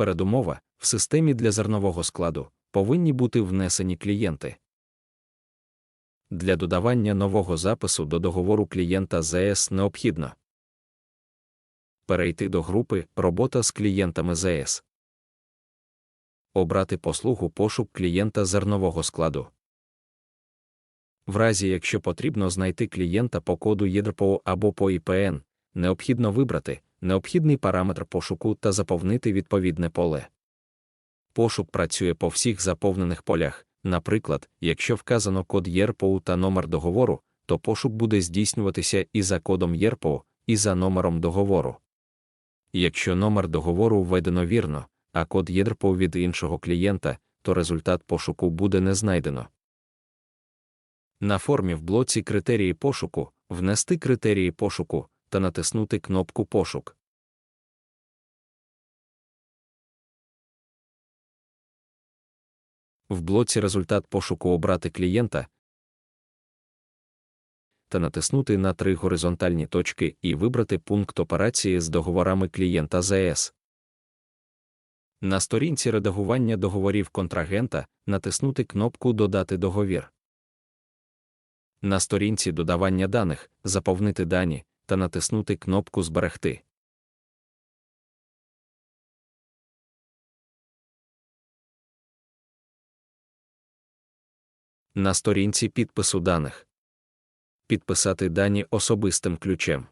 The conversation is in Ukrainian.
Передумова в системі для зернового складу повинні бути внесені клієнти. Для додавання нового запису до договору клієнта ЗС необхідно перейти до групи Робота з клієнтами ЗС. Обрати послугу пошук клієнта зернового складу. В разі, якщо потрібно знайти клієнта по коду ЄДРПО або по ІПН, необхідно вибрати необхідний параметр пошуку та заповнити відповідне поле. Пошук працює по всіх заповнених полях. Наприклад, якщо вказано код ЄРПО та номер договору, то пошук буде здійснюватися і за кодом ЄРПО, і за номером договору. Якщо номер договору введено вірно, а код ЄРПО від іншого клієнта, то результат пошуку буде не знайдено. На формі в блоці Критерії пошуку внести критерії пошуку та натиснути кнопку Пошук. В блоці Результат пошуку обрати клієнта та натиснути на три горизонтальні точки і вибрати пункт операції з договорами клієнта ЗС. На сторінці редагування договорів контрагента натиснути кнопку Додати договір. На сторінці додавання даних заповнити дані та натиснути кнопку Зберегти. На сторінці підпису даних підписати дані особистим ключем.